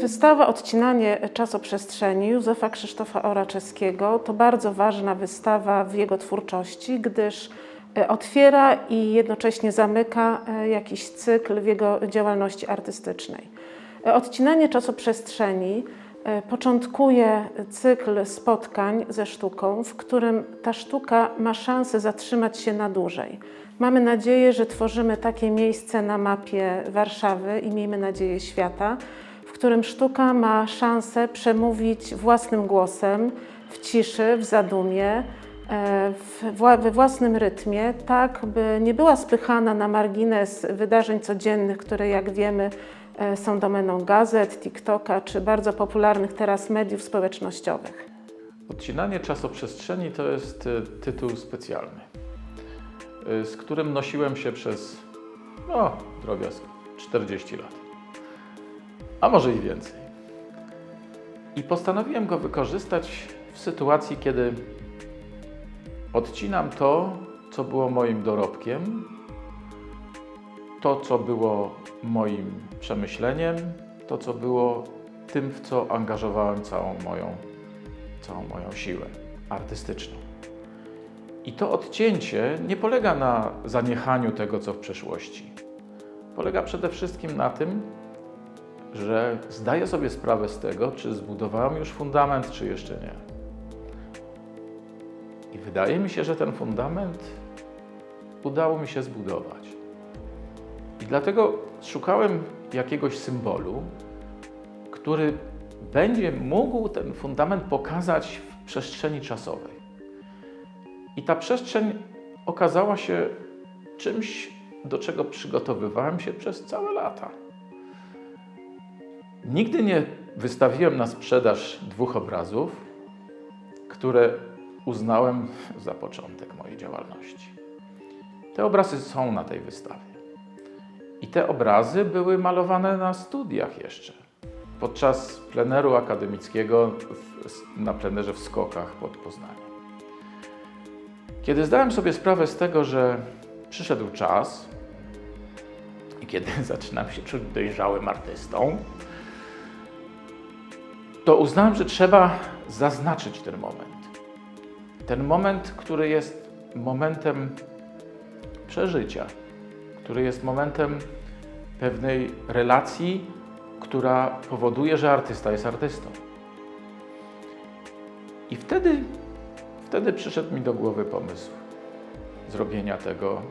Wystawa Odcinanie czasoprzestrzeni Józefa Krzysztofa Oraczewskiego to bardzo ważna wystawa w jego twórczości, gdyż e, otwiera i jednocześnie zamyka e, jakiś cykl w jego działalności artystycznej. E, Odcinanie czasoprzestrzeni początkuje cykl spotkań ze sztuką, w którym ta sztuka ma szansę zatrzymać się na dłużej. Mamy nadzieję, że tworzymy takie miejsce na mapie Warszawy i miejmy nadzieję świata, w którym sztuka ma szansę przemówić własnym głosem, w ciszy, w zadumie, e, we własnym rytmie, tak by nie była spychana na margines wydarzeń codziennych, które jak wiemy e, są domeną gazet, TikToka czy bardzo popularnych teraz mediów społecznościowych. Odcinanie czasoprzestrzeni to jest y, tytuł specjalny, y, z którym nosiłem się przez, no, drobiazg, 40 lat. A może i więcej. I postanowiłem go wykorzystać w sytuacji, kiedy odcinam to, co było moim dorobkiem, to, co było moim przemyśleniem, to, co było tym, w co angażowałem całą moją całą moją siłę artystyczną. I to odcięcie nie polega na zaniechaniu tego, co w przeszłości. Polega przede wszystkim na tym, że zdaję sobie sprawę z tego, czy zbudowałem już fundament, czy jeszcze nie. I wydaje mi się, że ten fundament udało mi się zbudować. I dlatego szukałem jakiegoś symbolu, który będzie mógł ten fundament pokazać w przestrzeni czasowej. I ta przestrzeń okazała się czymś, do czego przygotowywałem się przez całe lata. Nigdy nie wystawiłem na sprzedaż dwóch obrazów, które uznałem za początek mojej działalności. Te obrazy są na tej wystawie. Te obrazy były malowane na studiach jeszcze podczas pleneru akademickiego w, na plenerze w Skokach pod Poznaniem. Kiedy zdałem sobie sprawę z tego, że przyszedł czas i kiedy zaczynam się czuć dojrzałym artystą, to uznałem, że trzeba zaznaczyć ten moment. Ten moment, który jest momentem przeżycia, który jest momentem pewnej relacji która powoduje, że artysta jest artystą. I wtedy, wtedy przyszedł mi do głowy pomysł zrobienia tego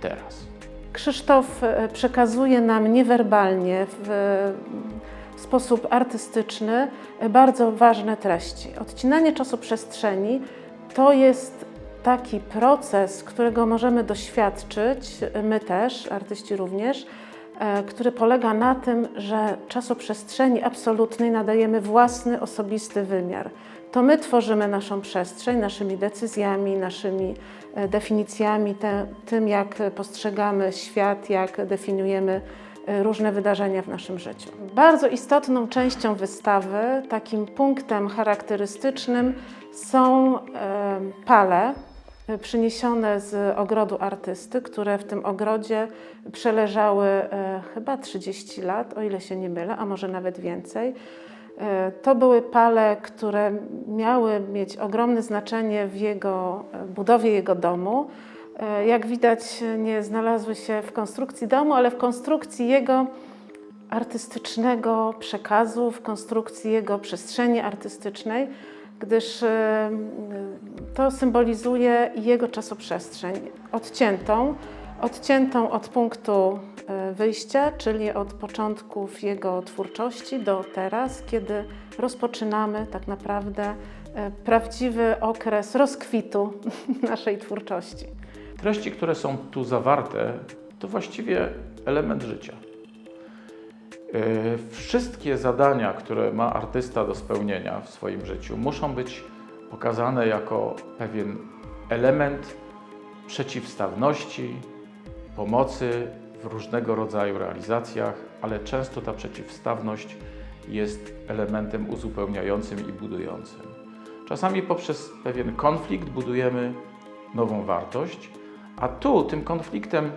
teraz. Krzysztof e, przekazuje nam niewerbalnie, w, w sposób artystyczny, e, bardzo ważne treści. Odcinanie czasoprzestrzeni to jest taki proces, którego możemy doświadczyć, e, my też, artyści również, który polega na tym, że czasoprzestrzeni absolutnej nadajemy własny, osobisty wymiar. To my tworzymy naszą przestrzeń naszymi decyzjami, naszymi e, definicjami, te, tym jak postrzegamy świat, jak definiujemy e, różne wydarzenia w naszym życiu. Bardzo istotną częścią wystawy, takim punktem charakterystycznym są e, pale e, przyniesione z ogrodu artysty, które w tym ogrodzie przeleżały e, chyba 30 lat, o ile się nie mylę, a może nawet więcej. E, To były pale, które miały mieć ogromne znaczenie w jego e, budowie jego domu. Jak widać, nie znalazły się w konstrukcji domu, ale w konstrukcji jego artystycznego przekazu, w konstrukcji jego przestrzeni artystycznej, gdyż e, to symbolizuje jego czasoprzestrzeń odciętą, odciętą od punktu e, wyjścia, czyli od początków jego twórczości do teraz, kiedy rozpoczynamy tak naprawdę e, prawdziwy okres rozkwitu naszej twórczości. Treści, które są tu zawarte, to właściwie element życia. Yy, Wszystkie zadania, które ma artysta do spełnienia w swoim życiu, muszą być pokazane jako pewien element przeciwstawności, pomocy w różnego rodzaju realizacjach, ale często ta przeciwstawność jest elementem uzupełniającym i budującym. Czasami poprzez pewien konflikt budujemy nową wartość, a tu tym konfliktem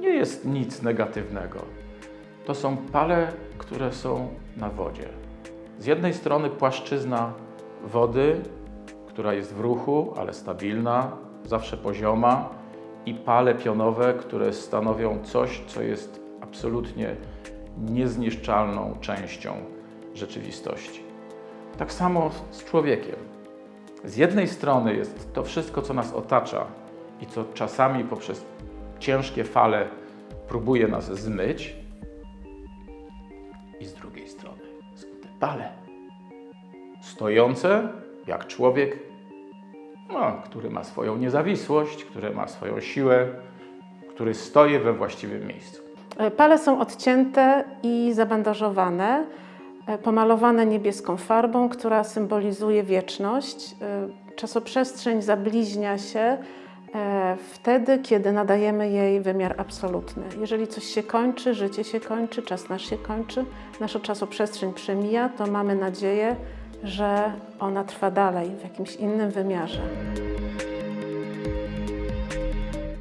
nie jest nic negatywnego. To są pale, które są na wodzie. Z jednej strony płaszczyzna wody, która jest w ruchu, ale stabilna, zawsze pozioma, i pale pionowe, które stanowią coś, co jest absolutnie niezniszczalną częścią rzeczywistości. Tak samo z człowiekiem. Z jednej strony jest to wszystko, co nas otacza i co czasami poprzez ciężkie fale próbuje nas zmyć, i z drugiej strony są te pale stojące jak człowiek, no, który ma swoją niezawisłość, który ma swoją siłę, który stoi we właściwym miejscu. E, Pale są odcięte i zabandażowane, e, pomalowane niebieską farbą, która symbolizuje wieczność. E, Czasoprzestrzeń zabliźnia się wtedy, kiedy nadajemy jej wymiar absolutny. Jeżeli coś się kończy, życie się kończy, czas nasz się kończy, nasza czasoprzestrzeń przemija, to mamy nadzieję, że ona trwa dalej w jakimś innym wymiarze.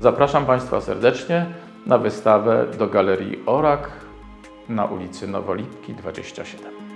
Zapraszam Państwa serdecznie na wystawę do Galerii Orak na ulicy Nowolipki 27.